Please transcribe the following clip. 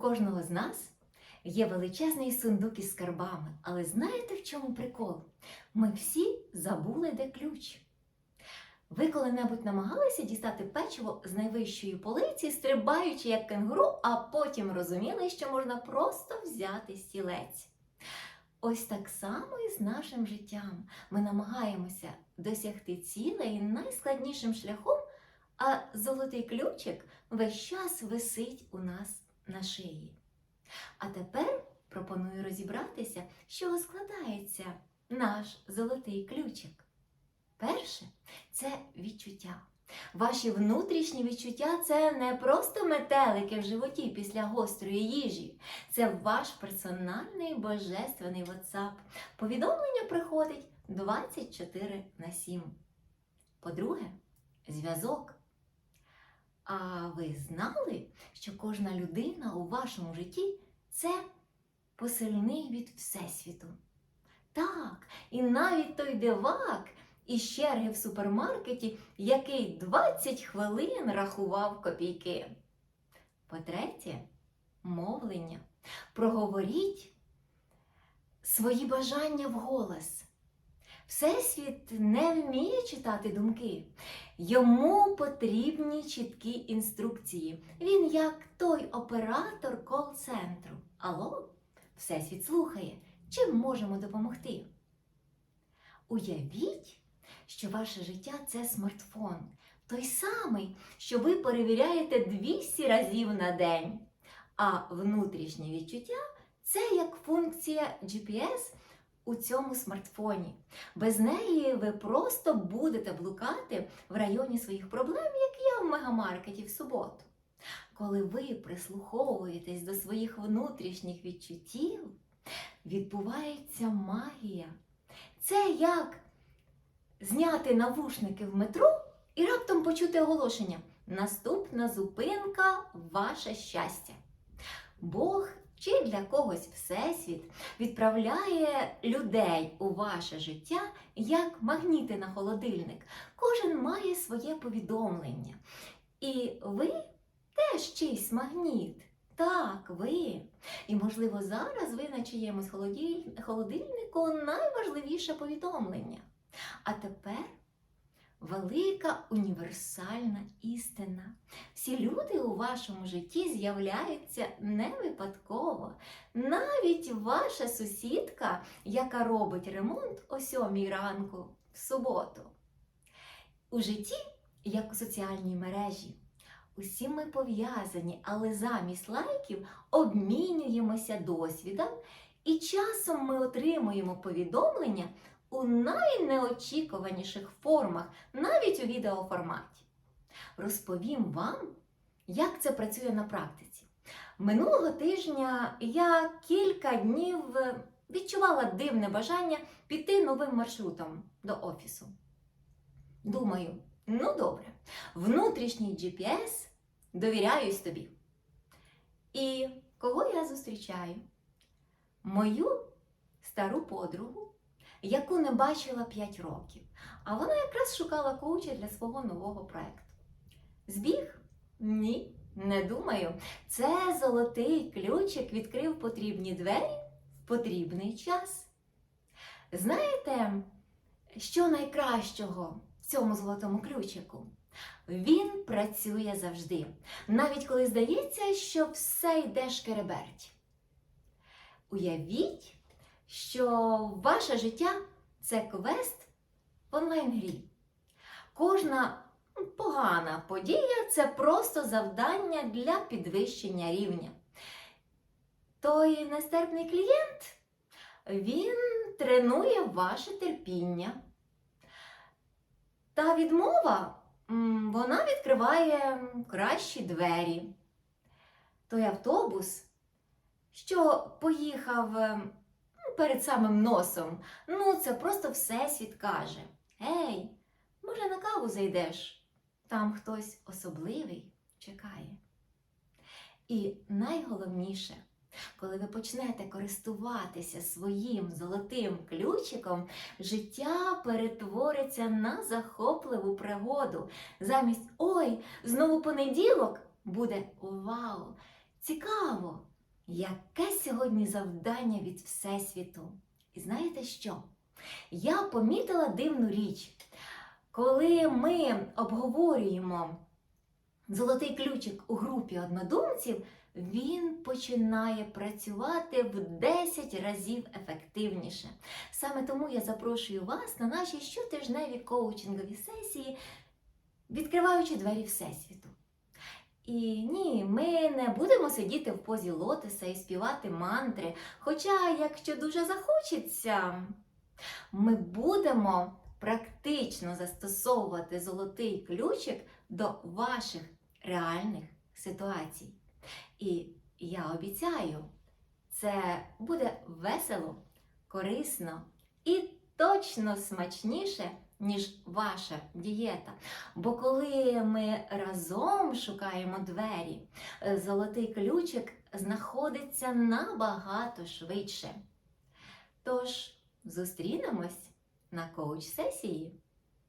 кожного з нас є величезний сундук із скарбами, але знаєте в чому прикол? Ми всі забули, де ключ. Ви коли-небудь намагалися дістати печиво з найвищої полиці, стрибаючи як кенгуру, а потім розуміли, що можна просто взяти стілець. Ось так само і з нашим життям. Ми намагаємося досягти цілей найскладнішим шляхом, а золотий ключик весь час висить у нас на шиї. А тепер пропоную розібратися, з чого складається наш золотий ключик. Перше це відчуття. Ваші внутрішні відчуття це не просто метелики в животі після гострої їжі. Це ваш персональний божественний WhatsApp. Повідомлення приходить 24 на 7. По-друге, зв'язок. А ви знали, що кожна людина у вашому житті це посильний від Всесвіту? Так, і навіть той дивак із черги в супермаркеті, який 20 хвилин рахував копійки. По-третє, мовлення. Проговоріть свої бажання вголос. Всесвіт не вміє читати думки. Йому потрібні чіткі інструкції. Він як той оператор кол-центру. Алло, Всесвіт слухає, чим можемо допомогти? Уявіть, що ваше життя це смартфон, той самий, що ви перевіряєте 200 разів на день. А внутрішнє відчуття це як функція GPS у цьому смартфоні. Без неї ви просто будете блукати в районі своїх проблем, як я в мегамаркеті в суботу. Коли ви прислуховуєтесь до своїх внутрішніх відчуттів, відбувається магія. Це як зняти навушники в метро і раптом почути оголошення. Наступна зупинка ваше щастя. Бог чи для когось Всесвіт відправляє людей у ваше життя як магніти на холодильник. Кожен має своє повідомлення. І ви теж чийсь магніт. Так, ви. І, можливо, зараз ви на чиємусь холодильнику найважливіше повідомлення. А тепер велика універсальна істина. Всі люди у вашому житті з'являються не випадково. Навіть ваша сусідка, яка робить ремонт о сьомій ранку в суботу. У житті, як у соціальній мережі, усі ми пов'язані, але замість лайків обмінюємося досвідом, і часом ми отримуємо повідомлення у найнеочікуваніших формах, навіть у відеоформаті. Розповім вам, як це працює на практиці. Минулого тижня я кілька днів відчувала дивне бажання піти новим маршрутом до офісу. Думаю, ну добре, внутрішній GPS довіряюсь тобі. І кого я зустрічаю? Мою стару подругу, яку не бачила 5 років. А вона якраз шукала коуча для свого нового проекту. Збіг? Ні, не думаю. Це золотий ключик відкрив потрібні двері в потрібний час. Знаєте, що найкращого в цьому золотому ключику? Він працює завжди, навіть коли здається, що все йде шкереберть. Уявіть, що ваше життя це квест в онлайн-грі. Кожна погана подія це просто завдання для підвищення рівня. Той нестерпний клієнт він тренує ваше терпіння. Та відмова вона відкриває кращі двері. Той автобус, що поїхав е, перед самим носом, ну це просто всесвіт каже: Ей, може на каву зайдеш? Там хтось особливий чекає. І найголовніше, коли ви почнете користуватися своїм золотим ключиком, життя перетвориться на захопливу пригоду. Замість ой, знову понеділок буде вау! Цікаво, яке сьогодні завдання від Всесвіту? І знаєте що? Я помітила дивну річ. Коли ми обговорюємо золотий ключик у групі однодумців, він починає працювати в 10 разів ефективніше. Саме тому я запрошую вас на наші щотижневі коучингові сесії, відкриваючи двері Всесвіту. І ні, ми не будемо сидіти в позі лотоса і співати мантри. Хоча, якщо дуже захочеться, ми будемо практично застосовувати золотий ключик до ваших реальних ситуацій. І я обіцяю, це буде весело, корисно і точно смачніше, ніж ваша дієта. Бо коли ми разом шукаємо двері, золотий ключик знаходиться набагато швидше. Тож зустрінемось на коуч-сесії.